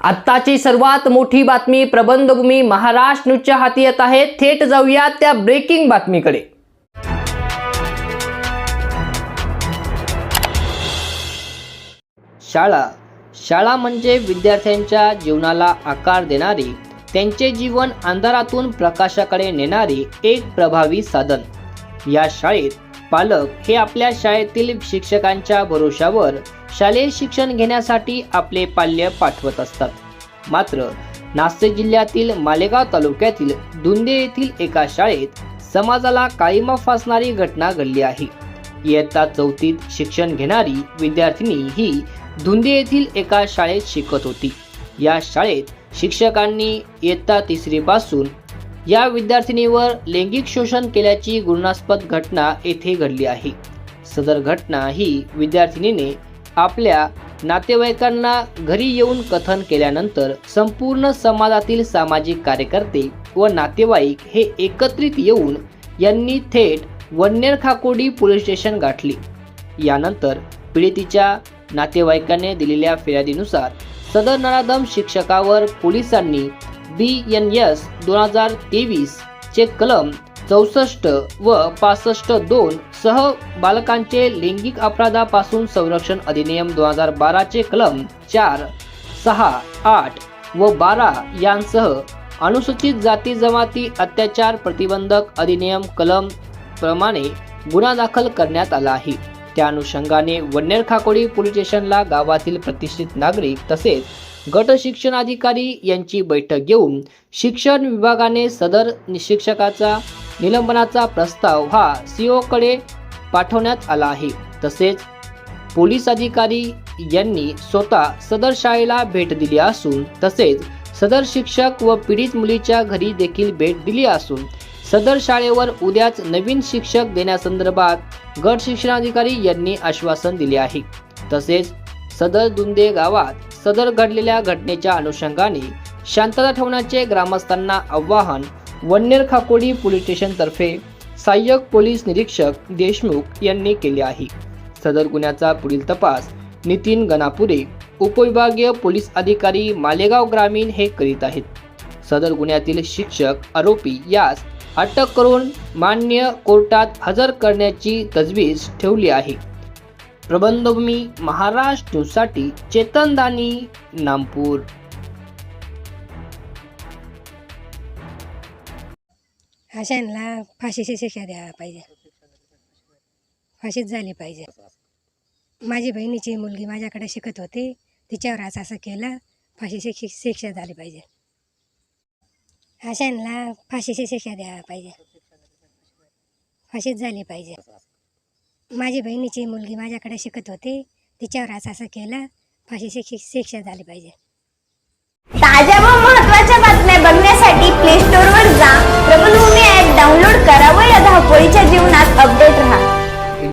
आत्ताची सर्वात मोठी बातमी प्रबंधभूमी महाराष्ट्र न्यूजच्या हाती येत आहे. थेट जाऊया त्या ब्रेकिंग बातमीकडे. शाळा. शाळा म्हणजे विद्यार्थ्यांच्या जीवनाला आकार देणारी त्यांचे जीवन अंधारातून प्रकाशाकडे नेणारी एक प्रभावी साधन. या शाळेत पालक हे आपल्या शाळेतील शिक्षकांच्या भरोशावर शालेय शिक्षण घेण्यासाठी आपले पाल्य पाठवत असतात. मात्र नाशिक जिल्ह्यातील मालेगाव तालुक्यातील दुंदे येथील एका शाळेत समाजाला काळीमा फासणारी घटना घडली आहे. इयत्ता चौथीत शिक्षण घेणारी विद्यार्थिनी ही धुंदे येथील एका शाळेत शिकत होती. या शाळेत शिक्षकांनी इयत्ता तिसरीपासून या विद्यार्थिनीवर लैंगिक शोषण केल्याची गुणास्पद घटना येथे घडली आहे. सदर घटना ही विद्यार्थिनीने आपल्या नातेवाईकांना घरी येऊन कथन केल्यानंतर संपूर्ण समाजातील सामाजिक कार्यकर्ते व नातेवाईक हे एकत्रित येऊन यांनी थेट वन्नेर खाकोडी पोलीस स्टेशन गाठली. यानंतर पीडितीच्या नातेवाईकांनी दिलेल्या फिर्यादीनुसार सदर नराधम शिक्षकावर पोलिसांनी बी एन एस दोन हजार तेवीस चे कलम चौसष्ट व पासष्ट दोन सह बालकांचे लैंगिक अपराधापासून संरक्षण अधिनियम दोन हजार बाराचे कलम चार सहा आठ व बारा यांसह अनुसूचित जाती जमाती अत्याचार प्रतिबंधक अधिनियम कलम प्रमाणे गुन्हा दाखल करण्यात आला आहे. त्या अनुषंगाने वन्नेर खाकोडी पोलीस स्टेशनला गावातील प्रतिष्ठित नागरिक तसेच गट शिक्षण अधिकारी यांची बैठक घेऊन शिक्षण विभागाने सदर शिक्षकाचा निलंबनाचा प्रस्ताव हा सीओकडे पाठवण्यात आला आहे. तसेच पोलीस अधिकारी यांनी स्वतः सदर शाळेला भेट दिली असून तसेच सदर शिक्षक व पीडित मुलीच्या घरी देखील भेट दिली असून सदर शाळेवर उद्याच नवीन शिक्षक देण्यासंदर्भात गट शिक्षणाधिकारी यांनी आश्वासन दिले आहे. तसेच सदर दुंदे गावात सदर घडलेल्या घटनेच्या अनुषंगाने शांतता ठेवण्याचे ग्रामस्थांना आव्हान वन्नेर खाकोडी पोलीस स्टेशनतर्फे सहाय्यक पोलीस निरीक्षक देशमुख यांनी केले आहे. सदर गुन्ह्याचा पुढील तपास नितीन गणापुरे उपविभागीय पोलीस अधिकारी मालेगाव ग्रामीण हे करीत आहेत. सदर गुन्ह्यातील शिक्षक आरोपी यास अटक करून मान्य कोर्टात हजर करण्याची तजवीज ठेवली आहे. प्रबंधभूमी महाराष्ट्र न्यूजसाठी चेतन दानी नामपूर. अशांना फाशीची शिक्षा द्यायला पाहिजे. फाशीच झाली पाहिजे. माझी बहिणीची मुलगी माझ्याकडे शिकत होती. तिच्यावर असं असं केलं फाशीची शि शिक्षा झाली पाहिजे. अशांना फाशीची शिक्षा द्यायला पाहिजे. फाशीच झाली पाहिजे. माझी बहिणीची मुलगी माझ्याकडे शिकत होती. तिच्यावर असं असं केलं फाशीची शिक्षा झाली पाहिजे. ताज्या व महत्त्वाच्या बातम्या बघण्यासाठी प्ले